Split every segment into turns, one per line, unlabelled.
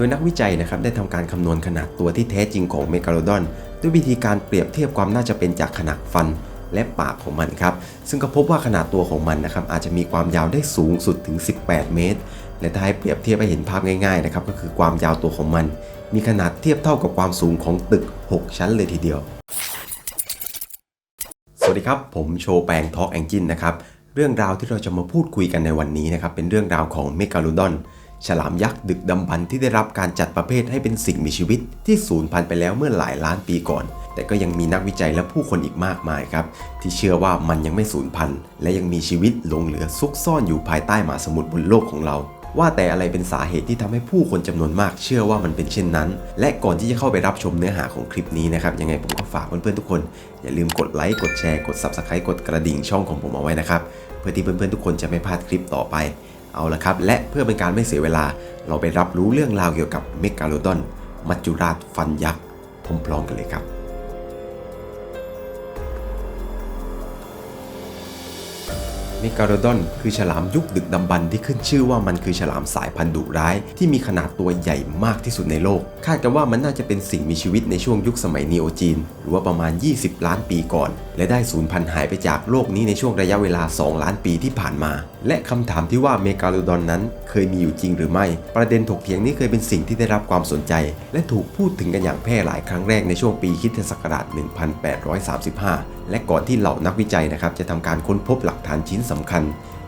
ดยนักวิจัยนะครับได้ทำการคำนวณขนาดตัวที่แท้จริงของเมกาโลดอน ด้วยวิธีการเปรียบเทียบความน่าจะเป็นจากขนาดฟันและปากของมันครับ ซึ่งก็พบว่าขนาดตัวของมันนะครับอาจจะมีความยาวได้สูงสุดถึง 18 เมตร และถ้าให้เปรียบเทียบให้เห็นภาพง่ายๆนะครับก็คือความยาวตัวของมัน มีขนาดเทียบเท่ากับความสูงของตึก 6 ชั้นเลยทีเดียว สวัสดีครับ ผมโชว์แปลงทอล์กแองจินนะครับ เรื่องราวที่เราจะมาพูดคุยกันในวันนี้นะครับเป็นเรื่องราวของเมกาโลดอน ฉลามยักษ์ดึกดำบรรพ์ที่ได้รับการจัดประเภทให้เป็นสิ่งมีชีวิตที่สูญพันธุ์ไปแล้วเมื่อหลายล้านปีก่อน แต่ก็ยังมีนักวิจัยและผู้คนอีกมากมายครับ ที่เชื่อว่ามันยังไม่สูญพันธุ์ และยังมีชีวิตหลงเหลือซุกซ่อนอยู่ภายใต้มหาสมุทรบนโลกของเราว่าแต่อะไรเป็นสาเหตุที่ทำให้ผู้คนจำนวนมากเชื่อว่ามันเป็นเช่นนั้น และก่อนที่จะเข้าไปรับชมเนื้อหาของคลิปนี้นะครับ ยังไงผมก็ฝากเพื่อนๆทุกคน อย่าลืมกดไลค์กดแชร์กด Subscribe กดกระดิ่งช่องของผมเอาไว้นะครับ เพื่อที่เพื่อนๆทุกคนจะไม่พลาดคลิปต่อไป เอาละครับ และเพื่อเป็นการไม่เสียเวลา เราไปรับรู้เรื่องราวเกี่ยวกับเมกาโลดอน มัจจุราชฟันยักษ์พร้อมๆกันเลยครับ เมกาโรดอนคือฉลามยุคดึกดำบรรพ์ที่ขึ้นชื่อว่ามันคือฉลามสายพันธุ์ดุร้าย ที่มีขนาดตัวใหญ่มากที่สุดในโลก คาดกันว่ามันน่าจะเป็นสิ่งมีชีวิตในช่วงยุคสมัยนีโอจีน หรือว่าประมาณ 20 ล้านปีก่อน และได้สูญพันธุ์หายไปจากโลกนี้ในช่วงระยะเวลา 2 ล้านปีที่ผ่านมา และคำถามที่ว่าเมกาโรดอนนั้น เคยมีอยู่จริงหรือไม่ ประเด็นถกเถียงนี้เคยเป็นสิ่งที่ได้รับความสนใจ และถูกพูดถึงกันอย่างแพร่หลายครั้งแรกในช่วงปีคริสตศักราช 1835 และก่อนที่เหล่านักวิจัยนะครับจะทำการค้นพบหลักฐานชิ้นสำคัญ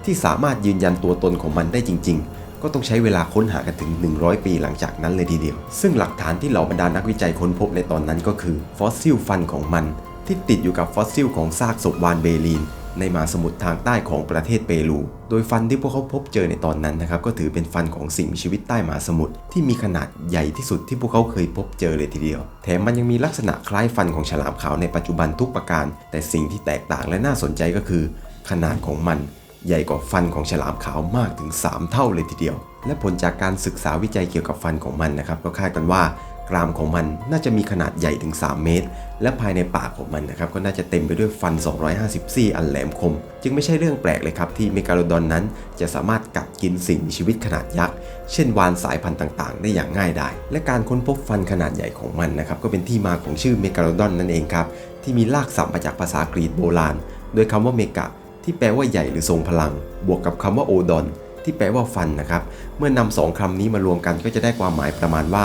ที่สามารถยืนยันตัวตนของมันได้จริง ๆ ก็ต้องใช้เวลาค้นหากันถึง 100 ปีหลังจากนั้นเลยทีเดียว ซึ่งหลักฐานที่เหล่าบรรดานักวิจัยค้นพบในตอนนั้นก็คือ ฟอสซิลฟันของมัน ที่ติดอยู่กับฟอสซิลของซากศพวานเบลีน ในมหาสมุทรทางใต้ของประเทศเปรู โดยฟันที่พวกเขาพบเจอในตอนนั้นนะครับก็ถือเป็นฟันของสิ่งมีชีวิตใต้มหาสมุทรที่มีขนาดใหญ่ที่สุดที่พวกเขาเคยพบเจอเลยทีเดียว แถมมันยังมีลักษณะคล้ายฟันของฉลามขาวในปัจจุบันทุกประการ แต่สิ่งที่แตกต่างและน่าสนใจก็คือ ขนาดของมันใหญ่กว่าฟันของฉลามขาวมากถึง 3 เท่าเลยทีเดียว และผลจากการศึกษาวิจัยเกี่ยวกับฟันของมันนะครับ ก็คาดกันว่ากรามของมันน่าจะมีขนาดใหญ่ถึง 3 เมตร และภายในปากของมันนะครับก็น่าจะเต็มไปด้วยฟัน 250 ซี่อันแหลมคม จึงไม่ใช่เรื่องแปลกเลยครับที่เมกาโลดอนนั้น จะสามารถกัดกินสิ่งมีชีวิตขนาดยักษ์ เช่นวานสายพันธุ์ต่างๆ ได้อย่างง่ายดายและการค้นพบฟันขนาดใหญ่ของมันนะครับก็เป็นที่มาของชื่อเมกาโลดอนนั่นเองครับที่มีรากศัพท์มาจากภาษากรีกโบราณ โดยคำว่าเมกะ ที่แปลว่าใหญ่หรือทรงพลัง บวกกับคำว่าโอดอนที่แปลว่าฟันนะครับ เมื่อนำสองคำนี้มารวมกันก็จะได้ความหมายประมาณว่า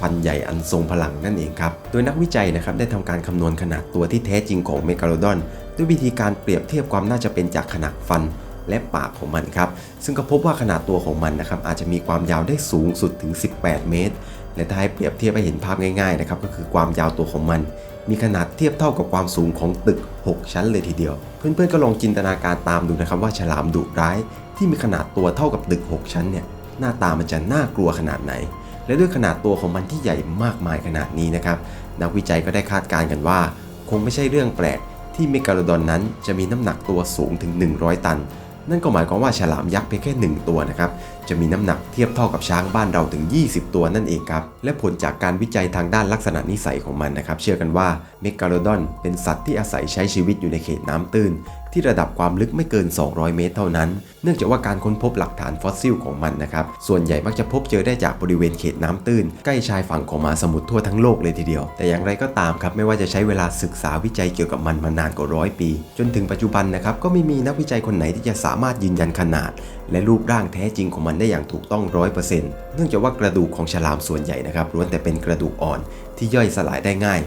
ฟันใหญ่อันทรงพลังนั่นเองครับ โดยนักวิจัยนะครับได้ทำการคำนวณขนาดตัวที่แท้จริงของเมกาโลดอน ด้วยวิธีการเปรียบเทียบความน่าจะเป็นจากขนาดฟันและปากของมันครับ ซึ่งก็พบว่าขนาดตัวของมันนะครับอาจจะมีความยาวได้สูงสุดถึง 18 เมตร และถ้าให้เปรียบเทียบให้เห็นภาพง่ายๆนะครับก็คือความยาวตัวของมัน มีขนาดเทียบเท่ากับความสูงของตึก 6 ชั้นเลยทีเดียว เพื่อนๆก็ลองจินตนาการตามดูนะครับว่าฉลามดุร้ายที่มีขนาดตัวเท่ากับตึก 6 ชั้นเนี่ยหน้าตามันจะน่ากลัวขนาดไหน และด้วยขนาดตัวของมันที่ใหญ่มากมายขนาดนี้นะครับนักวิจัยก็ได้คาดการณ์กันว่า คงไม่ใช่เรื่องแปลกที่เมกาโลดอนนั้นจะมีน้ำหนักตัวสูงถึง 100 ตัน นั่นก็หมายความว่าฉลามยักษ์เพียงแค่ 1 ตัวนะครับ จะมีน้ำหนักเทียบเท่ากับช้างบ้านเราถึง 20 ตัวนั่นเองครับ และผลจากการวิจัยทางด้านลักษณะนิสัยของมันนะครับ เชื่อกันว่าเมกาโลดอนเป็นสัตว์ที่อาศัยใช้ชีวิตอยู่ในเขตน้ำตื้น ที่ระดับความลึกไม่เกิน 200 เมตรเท่านั้น เนื่องจากว่าการค้นพบหลักฐานฟอสซิลของมันนะครับส่วนใหญ่มักจะพบเจอได้จากบริเวณเขตน้ำตื้น ใกล้ชายฝั่งของมหาสมุทรทั่วทั้งโลกเลยทีเดียว แต่อย่างไรก็ตามครับไม่ว่าจะใช้เวลาศึกษาวิจัยเกี่ยวกับมันมานานกว่าร้อยปี จนถึงปัจจุบันนะครับก็ไม่มีนักวิจัยคนไหนที่จะสามารถยืนยันขนาด และรูปร่างแท้จริงของมันได้อย่างถูกต้องร้อยเปอร์เซ็นต์เนื่องจากว่ากระดูกของฉลามส่วนใหญ่นะครับล้วนแต่เป็นกระดูกอ่อนที่ย่อยสลายได้ง่าย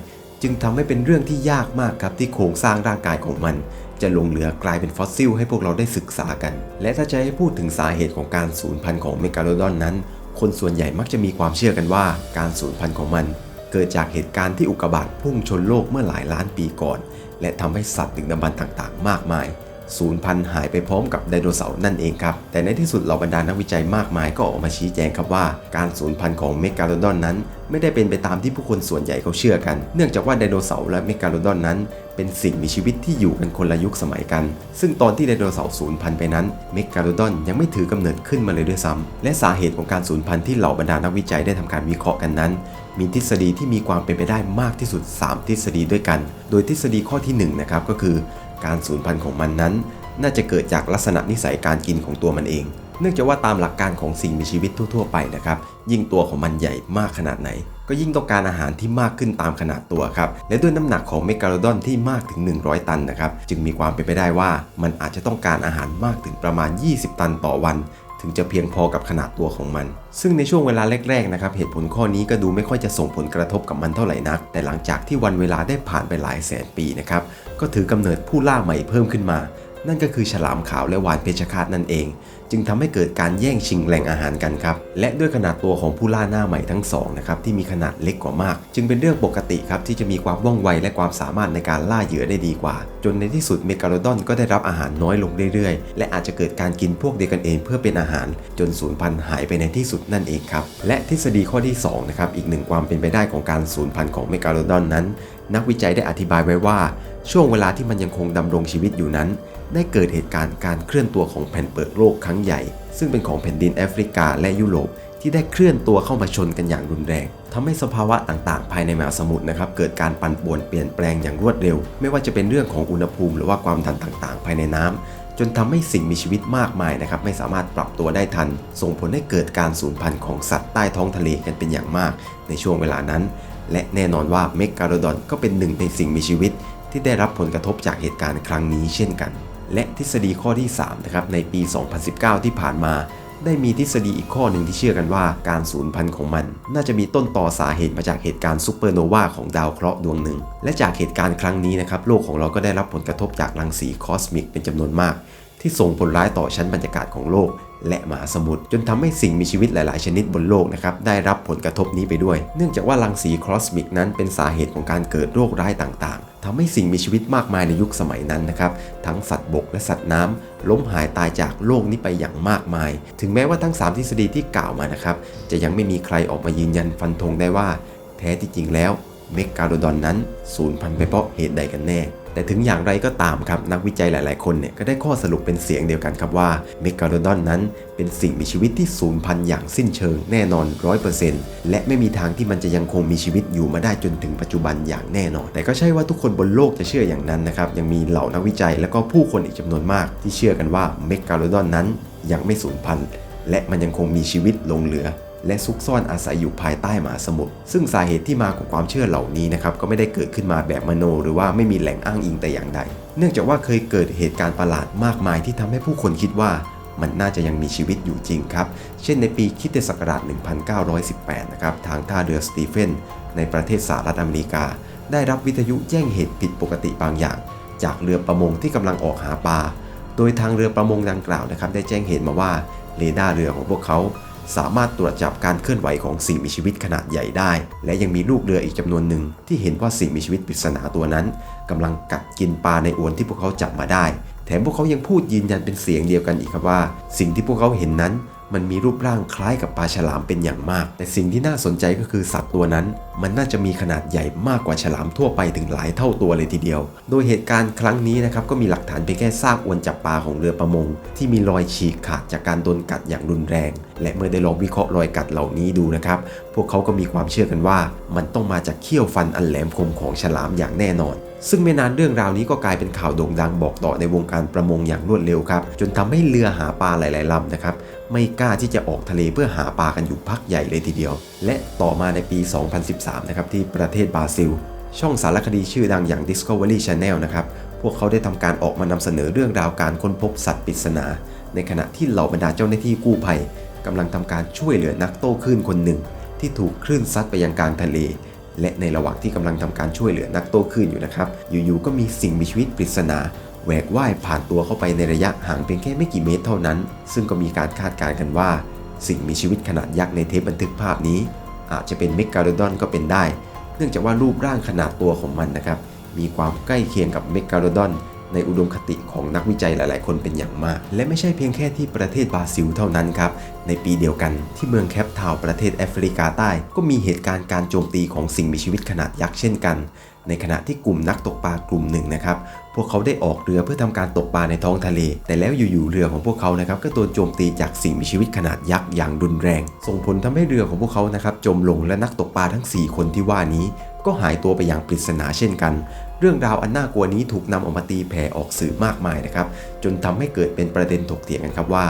จึงทำให้เป็นเรื่องที่ยากมากครับที่โครงสร้างร่างกายของมัน จะลงเหลือกลายเป็นฟอสซิลให้พวกเราได้ศึกษากัน และถ้าจะให้พูดถึงสาเหตุของการสูญพันธุ์ของเมกาโลดอนนั้น คนส่วนใหญ่มักจะมีความเชื่อกันว่าการสูญพันธุ์ของมัน เกิดจากเหตุการณ์ที่อุกกาบาตพุ่งชนโลกเมื่อหลายล้านปีก่อน และทำให้สัตว์ดึกดำบรรพ์ต่างๆ มากมายสูญพันธุ์หายไปพร้อมกับไดโนเสาร์นั่นเองครับ แต่ในที่สุดเหล่าบรรดานักวิจัยมากมายก็ออกมาชี้แจงครับว่า การสูญพันธุ์ของเมกาโลดอนนั้น ไม่ได้เป็นไปตามที่ผู้คนส่วนใหญ่เขาเชื่อกัน เนื่องจากว่าไดโนเสาร์และเมกาโลดอนนั้น เป็นสิ่งมีชีวิตที่อยู่กันคนละยุคสมัยกัน ซึ่งตอนที่ไดโนเสาร์สูญพันธุ์ไปนั้น เมกาโลดอนยังไม่ถือกำเนิดขึ้นมาเลยด้วยซ้ำและสาเหตุของการสูญพันธุ์ที่เหล่าบรรดานักวิจัยได้ทำการวิเคราะห์กันนั้น มีทฤษฎีที่มีความเป็นไปได้มากที่สุด 3 ทฤษฎีด้วยกัน โดยทฤษฎีข้อที่1นะครับก็คือ การสูญพันธุ์ของมันนั้น น่าจะเกิดจากลักษณะนิสัยการกินของตัวมันเอง เนื่องจากว่าตามหลักการของสิ่งมีชีวิตทั่ว ๆ ไปนะครับ ยิ่งตัวของมันใหญ่มากขนาดไหน ก็ยิ่งต้องการอาหารที่มากขึ้นตามขนาดตัวครับ และด้วยน้ำหนักของเมกาโลดอนที่มากถึง 100 ตันนะครับ จึงมีความเป็นไปได้ว่ามันอาจจะต้องการอาหารมากถึงประมาณ 20 ตันต่อวันถึงจะเพียงพอกับขนาดตัวของมัน ซึ่งในช่วงเวลาแรกๆนะครับ เหตุผลข้อนี้ก็ดูไม่ค่อยจะส่งผลกระทบกับมันเท่าไหร่นัก แต่หลังจากที่วันเวลาได้ผ่านไปหลายแสนปีนะครับ ก็ถือกำเนิดผู้ล่าใหม่เพิ่มขึ้นมา นั่นก็คือฉลามขาวและวานเพชฌฆาตนั่นเอง จึงทำให้เกิดการแย่งชิงแหล่งอาหารกันครับ และด้วยขนาดตัวของผู้ล่าหน้าใหม่ทั้งสองนะครับที่มีขนาดเล็กกว่ามาก จึงเป็นเรื่องปกติครับที่จะมีความว่องไวและความสามารถในการล่าเหยื่อได้ดีกว่า นในที่สุดเมกาโลดอนก็ได้รับอาหารน้อยลงเรื่อยๆ และอาจจะเกิดการกินพวกเดียวกันเองเพื่อเป็นอาหารจนสูญพันธุ์หายไปในที่สุดนั่นเองครับ และทฤษฎีข้อที่สองนะครับอีกหนึ่งความเป็นไปได้ของการสูญพันธุ์ของเมกาโลดอนนั้น นักวิจัยได้อธิบายไว้ว่า ช่วงเวลาที่มันยังคงดำรงชีวิตอยู่นั้น ได้เกิดเหตุการณ์การเคลื่อนตัวของแผ่นเปิดโลกครั้งใหญ่ ซึ่งเป็นของแผ่นดินแอฟริกาและยุโรป ที่ได้เคลื่อนตัวเข้ามาชนกันอย่างรุนแรงทำให้สภาวะต่างๆ ภายในมหาสมุทรนะครับเกิดการปั่นป่วนเปลี่ยนแปลงอย่างรวดเร็ว ไม่ว่าจะเป็นเรื่องของอุณหภูมิ หรือว่าความดันต่างๆ ภายในน้ำจนทำให้สิ่งมีชีวิตมากมายนะครับไม่สามารถปรับตัวได้ทัน ส่งผลให้เกิดการสูญพันธุ์ของสัตว์ใต้ท้องทะเลกันเป็นอย่างมาก ในช่วงเวลานั้น และแน่นอนว่าเมกาโลดอนก็เป็นหนึ่งในสิ่งมีชีวิต ที่ได้รับผลกระทบจากเหตุการณ์ครั้งนี้เช่นกัน และทฤษฎีข้อที่3นะครับในปี 2019 ที่ผ่านมา ได้มีทฤษฎีอีกข้อหนึ่งที่เชื่อกันว่าการสูญพันธุ์ของมัน น่าจะมีต้นต่อสาเหตุมาจากเหตุการณ์ซูเปอร์โนวาของดาวเคราะห์ดวงหนึ่ง และจากเหตุการณ์ครั้งนี้นะครับโลกของเราก็ได้รับผลกระทบจากรังสีคอสมิกเป็นจำนวนมาก ที่ส่งผลร้ายต่อชั้นบรรยากาศของโลก และหมหาสมุทรจนทำให้สิ่งมีชีวิตหลาย ๆ ชนิดบนโลกนะครับได้รับผลกระทบนี้ไปด้วย เนื่องจากว่ารังสีคอสมิกนั้นเป็นสาเหตุของการเกิดโรคร้ายต่าง ๆทำให้สิ่งมีชีวิตมากมายในยุคสมัยนั้นนะครับ ทั้งสัตว์บกและสัตว์น้ำล้มหายตายจากโลกนี้ไปอย่างมากมาย ถึงแม้ว่าทั้ง 3 ทฤษฎีที่กล่าวมานะครับ จะยังไม่มีใครออกมายืนยันฟันธงได้ว่า แท้ที่จริงแล้วเมกาโลดอนนั้นสูญพันธุ์ไปเพราะเหตุใดกันแน่ แต่ถึงอย่างไรก็ตามครับนักวิจัยหลาย ๆ คนเนี่ยก็ได้ข้อสรุปเป็นเสียงเดียวกันครับว่าเมกาโลดอนนั้น เป็นสิ่งมีชีวิตที่สูญพันธุ์อย่างสิ้นเชิงแน่นอน 100%และไม่มีทางที่มันจะยังคงมีชีวิตอยู่มาได้จนถึงปัจจุบันอย่างแน่นอน แต่ก็ใช่ว่าทุกคนบนโลกจะเชื่ออย่างนั้นนะครับยังมีเหล่านักวิจัยและก็ผู้คนอีกจำนวนมาก ที่เชื่อกันว่าเมกาโลดอนนั้นยังไม่สูญพันธุ์และมันยังคงมีชีวิตหลงเหลือ และซุกซ่อนอาศัยอยู่ภายใต้มหาสมุทรซึ่งสาเหตุที่มาของความเชื่อเหล่านี้นะครับก็ไม่ได้เกิดขึ้นมาแบบมโน หรือว่าไม่มีแหล่งอ้างอิงแต่อย่างใด เนื่องจากว่าเคยเกิดเหตุการณ์ประหลาดมากมายที่ทำให้ผู้คนคิดว่ามันน่าจะยังมีชีวิตอยู่จริงครับ เช่นในปีคริสตศักราช 1918 นะครับ ทางท่าเรือสตีเฟนในประเทศสหรัฐอเมริกา ได้รับวิทยุแจ้งเหตุผิดปกติบางอย่าง จากเรือประมงที่กำลังออกหาปลา โดยทางเรือประมงดังกล่าวนะครับได้แจ้งเหตุมาว่าเรดาร์เรือของพวกเขา สามารถตรวจจับการเคลื่อนไหวของสิ่งมีชีวิตขนาดใหญ่ได้ และยังมีลูกเรืออีกจำนวนหนึ่งที่เห็นว่าสิ่งมีชีวิตปริศนาตัวนั้นกำลังกัดกินปลาในอวนที่พวกเขาจับมาได้ แถมพวกเขายังพูดยืนยันเป็นเสียงเดียวกันอีกครับว่า สิ่งที่พวกเขาเห็นนั้น มันมีรูปร่างคล้ายกับปลาฉลามเป็นอย่างมาก แต่สิ่งที่น่าสนใจก็คือสัตว์ตัวนั้น มันน่าจะมีขนาดใหญ่มากกว่าฉลามทั่วไปถึงหลายเท่าตัวเลยทีเดียว โดยเหตุการณ์ครั้งนี้นะครับก็มีหลักฐานเพียงแค่ซากอวนจับปลาของเรือประมง ที่มีรอยฉีกขาดจากการโดนกัดอย่างรุนแรง และเมื่อได้ลองวิเคราะห์รอยกัดเหล่านี้ดูนะครับพวกเขาก็มีความเชื่อกันว่า มันต้องมาจากเขี้ยวฟันอันแหลมคมของฉลามอย่างแน่นอนซึ่งไม่นานเรื่องราวนี้ก็กลายเป็นข่าวโด่งดังบอกต่อในวงการประมงอย่างรวดเร็วครับ จนทำให้เรือหาปลาหลาย ๆลำนะครับ ไม่กล้าที่จะออกทะเลเพื่อหาปลากันอยู่พักใหญ่เลยทีเดียว และต่อมาในปี 2013 นะครับที่ประเทศบราซิล ช่องสารคดีชื่อดังอย่าง Discovery Channel นะครับ พวกเขาได้ทำการออกมานำเสนอเรื่องราวการค้นพบสัตว์ปริศนา ในขณะที่เหล่าบรรดาเจ้าหน้าที่กู้ภัยกำลังทำการช่วยเหลือนักโต้คลื่นคนหนึ่ง ที่ถูกคลื่นซัดไปยังกลางทะเล และในระหว่างที่กำลังทำการช่วยเหลือนักโต้คลื่นอยู่นะครับ อยู่ๆ ก็มีสิ่งมีชีวิตปริศนา แหวกว่ายผ่านตัวเข้าไปในระยะห่างเพียงแค่ไม่กี่เมตรเท่านั้น ซึ่งก็มีการคาดการณ์กันว่า สิ่งมีชีวิตขนาดยักษ์ในเทปบันทึกภาพนี้ อาจจะเป็นเมกาโลดอนก็เป็นได้ เนื่องจากว่ารูปร่างขนาดตัวของมันนะครับ มีความใกล้เคียงกับเมกาโลดอนในอุดมคติของนักวิจัยหลาย ๆ คนเป็นอย่างมาก และไม่ใช่เพียงแค่ที่ประเทศบราซิลเท่านั้นครับ ในปีเดียวกันที่เมืองแคปทาวประเทศแอฟริกาใต้ ก็มีเหตุการณ์การโจมตีของสิ่งมีชีวิตขนาดยักษ์เช่นกัน ในขณะที่กลุ่มนักตกปลากลุ่มหนึ่งนะครับพวกเขาได้ออกเรือเพื่อทำการตกปลาในท้องทะเล แต่แล้วอยู่ๆเรือของพวกเขานะครับก็โดนโจมตีจากสิ่งมีชีวิตขนาดยักษ์อย่างรุนแรง ส่งผลทำให้เรือของพวกเขานะครับจมลงและนักตกปลาทั้ง 4 คนที่ว่านี้ ก็หายตัวไปอย่างปริศนาเช่นกัน เรื่องราวอันน่ากลัวนี้ถูกนำออกมาตีแผ่ออกสื่อมากมายนะครับจนทำให้เกิดเป็นประเด็นถกเถียงกันครับว่า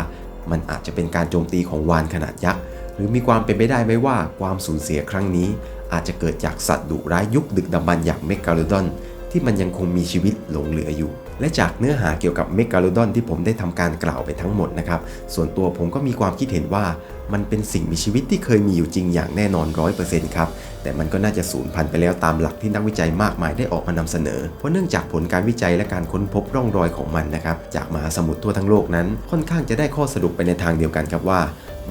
มันอาจจะเป็นการโจมตีของวานขนาดยักษ์หรือมีความเป็นไปได้ไหมว่าความสูญเสียครั้งนี้ อาจจะเกิดจากสัตว์ดุร้ายยุคดึกดำบรรอย่างเมกาโลดอนที่มันยังคงมีชีวิตหลงเหลืออยู่ และจากเนื้อหาเกี่ยวกับเมกาโลดอนที่ผมได้ทำการกล่าวไปทั้งหมดนะครับ ส่วนตัวผมก็มีความคิดเห็นว่า มันเป็นสิ่งมีชีวิตที่เคยมีอยู่จริงอย่างแน่นอน 100%ครับ แต่มันก็น่าจะสูญพันธุ์ไปแล้วตามหลักที่นักวิจัยมากมายได้ออกมานำเสนอ เพราะเนื่องจากผลการวิจัยและการค้นพบร่องรอยของมันนะครับ จากมหาสมุทรทั่วทั้งโลกนั้น ค่อนข้างจะได้ข้อสรุปไปในทางเดียวกันครับว่า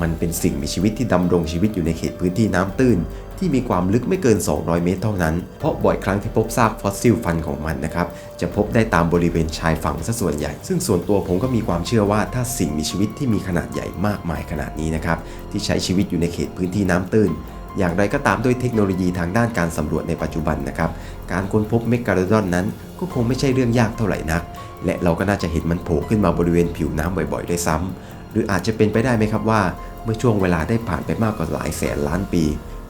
มันเป็นสิ่งมีชีวิตที่ดำรงชีวิตอยู่ในเขตพื้นที่น้ำตื้น ที่มีความลึกไม่เกิน 200 เมตรเท่านั้น เพราะบ่อยครั้งที่พบซากฟอสซิลฟันของมันนะครับจะพบได้ตามบริเวณชายฝั่งซะส่วนใหญ่ ซึ่งส่วนตัวผมก็มีความเชื่อว่าถ้าสิ่งมีชีวิตที่มีขนาดใหญ่มากมายขนาดนี้นะครับที่ใช้ชีวิตอยู่ในเขตพื้นที่น้ำตื้นอย่างไรก็ตามด้วยเทคโนโลยีทางด้านการสำรวจในปัจจุบันนะครับ การค้นพบเมกาโดอนนั้น ก็คงไม่ใช่เรื่องยากเท่าไหร่นัก และเราก็น่าจะเห็นมันโผล่ขึ้นมาบริเวณผิวน้ำบ่อยๆด้วยซ้ำหรืออาจจะเป็นไปได้ไหมครับว่า เมื่อช่วงเวลาได้ผ่านไปมากกว่าหลายแสนล้านปี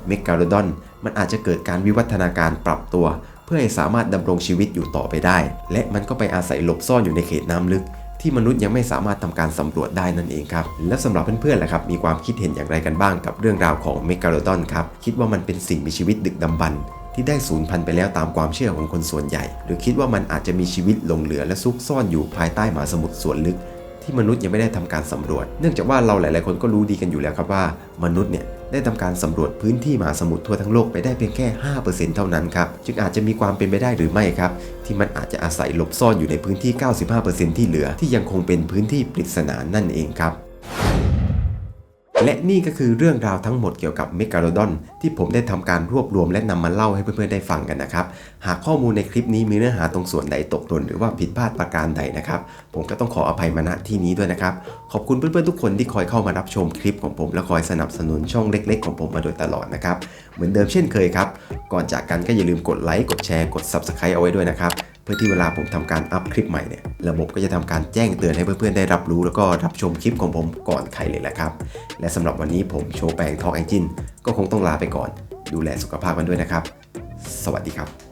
เมกาโลดอน มันอาจจะเกิดการวิวัฒนาการปรับตัว เพื่อให้สามารถดำรงชีวิตอยู่ต่อไปได้ และมันก็ไปอาศัยหลบซ่อนอยู่ในเขตน้ำลึก ที่มนุษย์ยังไม่สามารถทำการสำรวจได้นั่นเองครับ และสำหรับเพื่อนๆล่ะครับ มีความคิดเห็นอย่างไรกันบ้างกับเรื่องราวของเมกาโลดอนครับ คิดว่ามันเป็นสิ่งมีชีวิตดึกดำบรรพ์ที่ได้สูญพันธุ์ไปแล้วตามความเชื่อของคนส่วนใหญ่ หรือคิดว่ามันอาจจะมีชีวิตหลงเหลือและซุกซ่อนอยู่ภายใต้มหาสมุทรส่วนลึก ที่มนุษย์ยังไม่ได้ทำการสำรวจ เนื่องจากว่าเราหลาย ๆ คนก็รู้ดีกันอยู่แล้วครับว่า มนุษย์เนี่ย ได้ทำการสำรวจพื้นที่มหาสมุทรทั่วทั้งโลกไปได้เพียงแค่ 5%เท่านั้นครับ จึงอาจจะมีความเป็นไปได้หรือไม่ครับ ที่มันอาจจะอาศัยหลบซ่อนอยู่ในพื้นที่ 95%ที่เหลือที่ยังคงเป็นพื้นที่ปริศนานั่นเองครับ และนี่ก็คือเรื่องราวทั้งหมดเกี่ยวกับเมกาโลดอนที่ผมได้ทำการรวบรวมและนำมาเล่าให้เพื่อนๆได้ฟังกันนะครับ หากข้อมูลในคลิปนี้มีเนื้อหาตรงส่วนใดตกหล่นหรือว่าผิดพลาดประการใดนะครับ ผมก็ต้องขออภัยมาณที่นี้ด้วยนะครับ ขอบคุณเพื่อนๆทุกคนที่คอยเข้ามารับชมคลิปของผม และคอยสนับสนุนช่องเล็ก ๆ ของผมมาโดยตลอดนะครับ เหมือนเดิมเช่นเคยครับ ก่อนจากกันก็อย่าลืมกดไลค์กดแชร์กด Subscribe เอาไว้ด้วยนะครับ เพื่อที่เวลาผมทำการอัพคลิปใหม่เนี่ยระบบก็จะทำการแจ้งเตือนให้เพื่อนๆได้รับรู้ แล้วก็รับชมคลิปของผมก่อนใครเลยแหละครับ และสำหรับวันนี้ผมโชว์แปลงทองแองจินก็คงต้องลาไปก่อน ดูแลสุขภาพกันด้วยนะครับ สวัสดีครับ